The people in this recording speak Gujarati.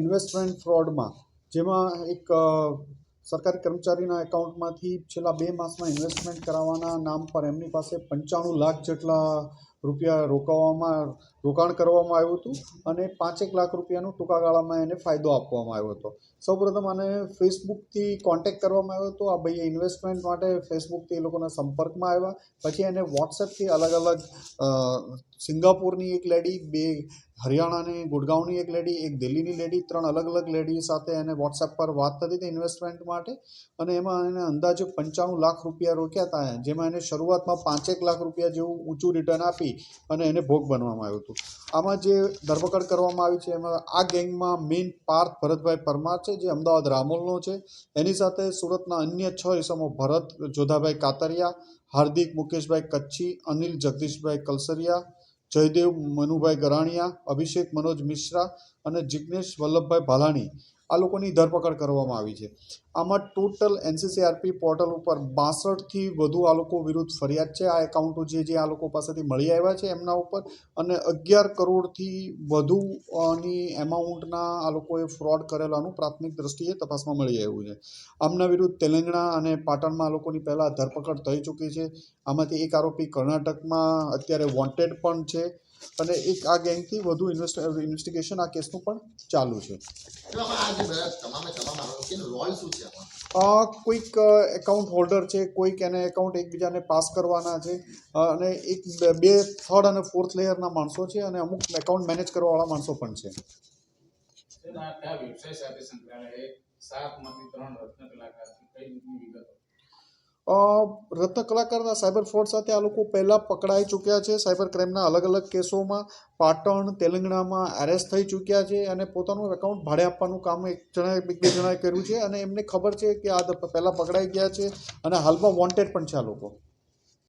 ઇન્વેસ્ટમેન્ટ ફ્રોડમાં જેમાં એક સરકારી કર્મચારીના એકાઉન્ટમાંથી છેલ્લા બે માસમાં ઇન્વેસ્ટમેન્ટ કરાવવાના નામ પર એમની પાસે પંચાણું લાખ જેટલા રૂપિયા રોકાવવામાં રોકાણ કરવામાં આવ્યું હતું અને પાંચેક લાખ રૂપિયાનું ટૂંકા ગાળામાં એને ફાયદો આપવામાં આવ્યો હતો. સૌપ્રથમ આને ફેસબુકથી કોન્ટેક કરવામાં આવ્યો હતો. આ ભાઈએ ઇન્વેસ્ટમેન્ટ માટે ફેસબુકથી એ લોકોના સંપર્કમાં આવ્યા. પછી એને વોટ્સએપથી અલગ અલગ સિંગાપુરની એક લેડી બે હરિયાણાની ગુડગાંવની એક લેડી એક દિલ્હીની લેડી ત્રણ અલગ અલગ લેડી સાથે એને વોટ્સએપ પર વાત થતી હતી ઇન્વેસ્ટમેન્ટ માટે અને એમાં એને અંદાજે પંચાણું લાખ રૂપિયા રોક્યા હતા જેમાં એને શરૂઆતમાં પાંચેક લાખ રૂપિયા જેવું ઊંચું રિટર્ન આપી અને એને ભોગ બનવામાં આવ્યું હતું. આમાં જે ધરપકડ કરવામાં આવી છે, એમાં આ ગેંગમાં મેઇન પાર્થ ભરતભાઈ પરમાર છે, જે અમદાવાદ રામોલનો છે. એની સાથે સુરતના અન્ય છ ઇસમો, ભરત, જોધાભાઈ કાતરિયા, હાર્દિક મુકેશભાઈ કચ્છી, અનિલ જગદીશભાઈ કલસરિયા જયદેવ મનુભાઈ ગરાણીયા અભિષેક મનોજ મિશ્રા અને જિજ્ઞેશ વલ્લભભાઈ ભાલાણી. આ લોકોની ધરપકડ કરવામાં આવી છે. આમાં ટોટલ એનસીસીઆરપી પોર્ટલ ઉપર બાસઠથી વધુ આ લોકો વિરુદ્ધ ફરિયાદ છે. આ એકાઉન્ટો જે જે આ લોકો પાસેથી મળી આવ્યા છે એમના ઉપર અને અગિયાર કરોડથી વધુની એમાઉન્ટના આ લોકોએ ફ્રોડ કરેલાનું પ્રાથમિક દ્રષ્ટિએ તપાસમાં મળી આવ્યું છે. આમના વિરુદ્ધ તેલંગણા અને પાટણમાં આ લોકોની પહેલાં ધરપકડ થઈ ચૂકી છે. આમાંથી એક આરોપી કર્ણાટકમાં અત્યારે વોન્ટેડ પણ છે. અને એક આ ગેંગથી વધુ ઇન્વેસ્ટ ઇન્વેસ્ટિગેશન આ કેસનું પણ ચાલુ છે કોઈક એકાઉન્ટ હોલ્ડર છે કોઈક એને એકાઉન્ટ એકબીજાને પાસ કરવાના છે અને એક બે- બે થર્ડ અને ફોર્થ લેયરના માણસો છે અને અમુક એકાઉન્ટ મેનેજ કરવાવાળા માણસો પણ છે વ્યવસાય સાથે સંકળાયેલા એક સાતમાંથી ત્રણ રત્ન કલાકાર. કઈ રીતની કલાકારના સાયબર ફ્રોડ સાથે આ લોકો પહેલાં પકડાઈ ચૂક્યા છે. સાયબર ક્રાઇમના અલગ અલગ કેસોમાં પાટણ, તેલંગણામાં એરેસ્ટ થઈ ચૂક્યા છે અને પોતાનું એકાઉન્ટ ભાડે આપવાનું કામ એક જણાએ, બે જણાએ કર્યું છે અને એમને ખબર છે કે આ પહેલાં પકડાઈ ગયા છે અને હાલમાં વોન્ટેડ પણ છે આ લોકો.